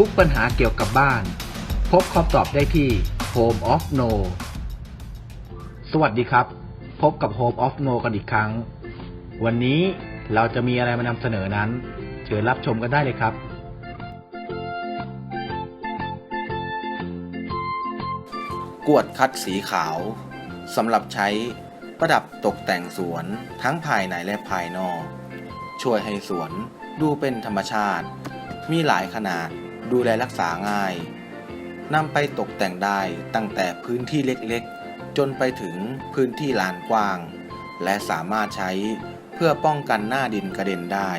ทุกปัญหาเกี่ยวกับบ้าน พบคำตอบได้ที่ Home of No สวัสดีครับ พบกับ Home of No กันอีกครั้ง วันนี้เราจะมีอะไรมานำเสนอนั้น เชิญรับชมกันได้เลยครับกวดคัดสีขาวสำหรับใช้ประดับตกแต่งสวนทั้งภายในและภายนอก ช่วยให้สวนดูเป็นธรรมชาติ มีหลายขนาด ดูแลรักษาง่ายนำไปตกแต่งได้ตั้งแต่พื้นที่เล็กๆ จนไปถึงพื้นที่ลานกว้าง และสามารถใช้เพื่อป้องกันหน้าดินกระเด็นได้